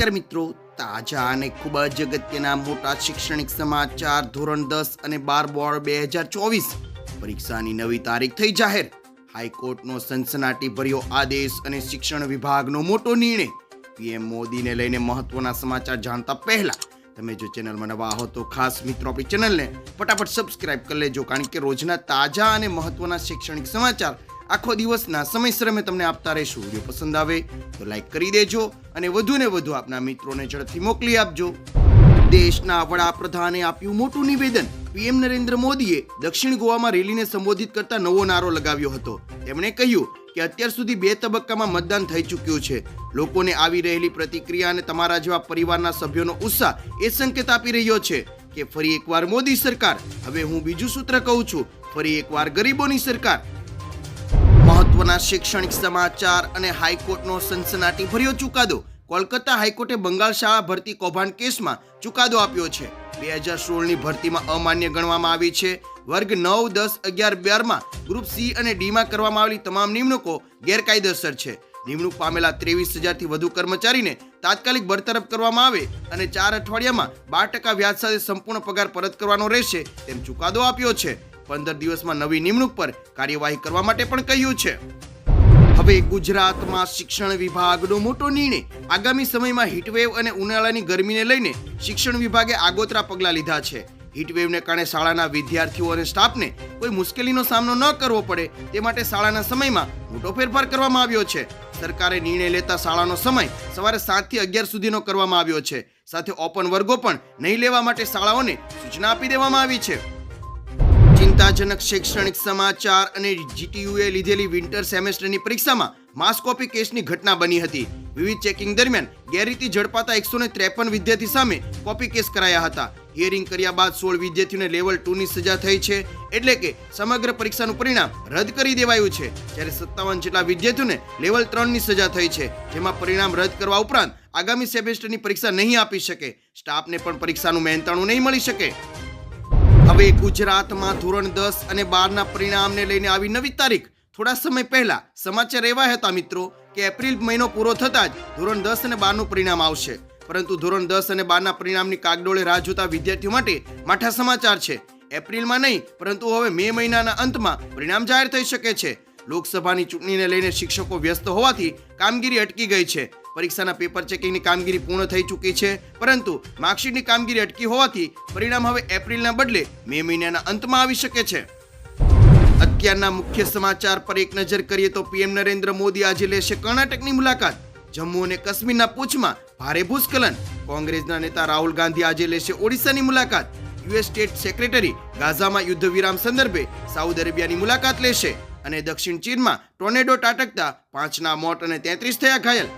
નમસ્કાર મિત્રો. તાજા અને ખૂબ જ અગત્યના મોટા શૈક્ષણિક સમાચાર, ધોરણ દસ અને બાર બોર્ડ બે હજાર ચોવીસ. પરીક્ષાની નવી તારીખ થઈ જાહેર. હાઈકોર્ટનો સનસનાટી ભર્યો આદેશ અને શિક્ષણ વિભાગનો મોટો નિર્ણય. પીએમ મોદીને લઈને મહત્વના સમાચાર જાણતા પહેલા તમે જો ચેનલમાં નવા હો તો ખાસ મિત્રો આપણી ચેનલને ફટાફટ સબસ્ક્રાઇબ કરી લેજો, કારણ કે રોજના તાજા અને મહત્વના શૈક્ષણિક સમાચાર આખો દિવસના સમયસર અમે તમને આપતા રહીશું. વીડિયો પસંદ આવે તો લાઈક કરી દેજો અને વધુ ને વધુ આપના મિત્રોને ઝડપથી મોકલી આપજો. દેશના વડાપ્રધાને આપ્યું મોટું નિવેદન. પીએમ નરેન્દ્ર મોદીએ દક્ષિણ ગોવામાં રેલીને સંબોધિત કરતા નવો નારો લગાવ્યો હતો. તેમણે કહ્યું કે અત્યાર સુધી બે તબક્કામાં મતદાન થઈ ચૂક્યું છે. લોકોને આવી રહેલી પ્રતિક્રિયા અને તમારા જેવા પરિવારના સભ્યોનો ઉત્સાહ એ સંકેત આપી રહ્યો છે કે ફરી એકવાર મોદી સરકાર. હવે હું બીજું સૂત્ર કહું છું. ફરી એકવાર ગરીબોની સરકાર. મહત્વના શૈક્ષણિક સમાચાર અને હાઈકોર્ટનો સનસનાટી ભર્યો ચુકાદો. કોલકાતા હાઈકોર્ટે બંગાળ શાળા ભરતી કૌભાંડ કેસમાં ચુકાદો આપ્યો છે. બે હજાર સોળની ભરતીમાં અમાન્ય ગણવામાં આવી છે. વર્ગ નવ, દસ, અગિયાર, બારમાં ગ્રુપ સી અને ડીમાં કરવામાં આવેલી તમામ નિમણૂકો ગેરકાયદેસર છે. નિમણૂક પામેલા ત્રેવીસ હજારથી વધુ કર્મચારીને તાત્કાલિક બરતરફ કરવામાં આવે અને ચાર અઠવાડિયામાં બાર ટકા વ્યાજ સાથે સંપૂર્ણ પગાર પરત કરવાનો રહેશે તેમ ચુકાદો આપ્યો છે. પંદર દિવસમાં નવી નિમણૂક પર કાર્યવાહી કરવા માટે પણ કહ્યું છે. હવે ગુજરાતમાં શિક્ષણ વિભાગનો મોટો નિર્ણય આગામી સમયમાં હીટવેવ અને ઉનાળાની ગરમીને લઈને શિક્ષણ વિભાગે આગોતરા પગલાં લીધા છે. હીટવેવને કારણે શાળાના વિદ્યાર્થીઓ અને સ્ટાફને કોઈ મુશ્કેલીનો સામનો ન કરવો પડે તે માટે શાળાના સમયમાં મોટો ફેરફાર કરવામાં આવ્યો છે. સરકારે નિર્ણય લેતા શાળાનો સમય સવારે સાતથી અગિયાર સુધીનો કરવામાં આવ્યો છે. સાથે ઓપન વર્ગો પણ નહીં લેવા માટે શાળાઓને સૂચના આપી દેવામાં આવી છે. ચિંતાજનક શૈક્ષણિક સમાચાર અને જીટીયુએ લીધેલી વિન્ટર સેમેસ્ટરની પરીક્ષામાં માસ કોપી કેસની ઘટના બની હતી. વિવિધ ચેકિંગ દરમિયાન ગેરરીતિ ઝડપાતા એકસો ને ત્રેપન વિદ્યાર્થી સામે કોપી કેસ કરાયા હતા. હિયરિંગ કર્યા બાદ સોળ વિદ્યાર્થીઓને લેવલ ટુ ની સજા થઈ છે. એટલે કે સમગ્ર પરીક્ષાનું પરિણામ રદ કરી દેવાયું છે. જ્યારે સત્તાવન જેટલા વિદ્યાર્થીઓને લેવલ ત્રણની સજા થઈ છે. જેમાં પરિણામ રદ કરવા ઉપરાંત આગામી સેમેસ્ટરની પરીક્ષા નહીં આપી શકે. સ્ટાફને પણ પરીક્ષાનું મહેનતાણું નહીં મળી શકે. હવે ગુજરાતમાં ધોરણ દસ અને બારના પરિણામને લઈને આવી નવી તારીખ. થોડા સમય પહેલા સમાચાર એવા હતા મિત્રો કે એપ્રિલ મહિનો પૂરો થતા જ ધોરણ દસ અને બારનું પરિણામ આવશે. પરંતુ ધોરણ દસ અને બારના પરિણામની કાગડોળે રાહ જોતા વિદ્યાર્થીઓ માટે માઠા સમાચાર છે. એપ્રિલમાં નહીં, પરંતુ હવે મે મહિનાના અંતમાં પરિણામ જાહેર થઈ શકે છે. લોકસભાની ચૂંટણીને લઈને શિક્ષકો વ્યસ્ત હોવાથી કામગીરી અટકી ગઈ છે. પરીક્ષાના પેપર ચેકિંગની કામગીરી પૂર્ણ થઈ ચૂકી છે, પરંતુ માર્કશીટની કામગીરી અટકી હોવાથી પરિણામ હવે એપ્રિલના બદલે મે મહિનાના અંતમાં આવી શકે છે. અત્યારના મુખ્ય સમાચાર પર એક નજર કરીએ તો પીએમ નરેન્દ્ર મોદી આજે લેશે કર્ણાટકની મુલાકાત. જમ્મુ અને કાશ્મીરના પૂંછમાં ભારે ભૂસ્ખલન. કોંગ્રેસના નેતા રાહુલ ગાંધી આજે લેશે ઓડિશાની મુલાકાત. યુએસ સ્ટેટ સેક્રેટરી ગાઝામાં યુદ્ધ વિરામ સંદર્ભે સાઉદી અરેબિયાની મુલાકાત લેશે અને દક્ષિણ ચીનમાં ટોર્નેડો તાટકતા પાંચના મોત અને તેત્રીસ થયા ઘાયલ.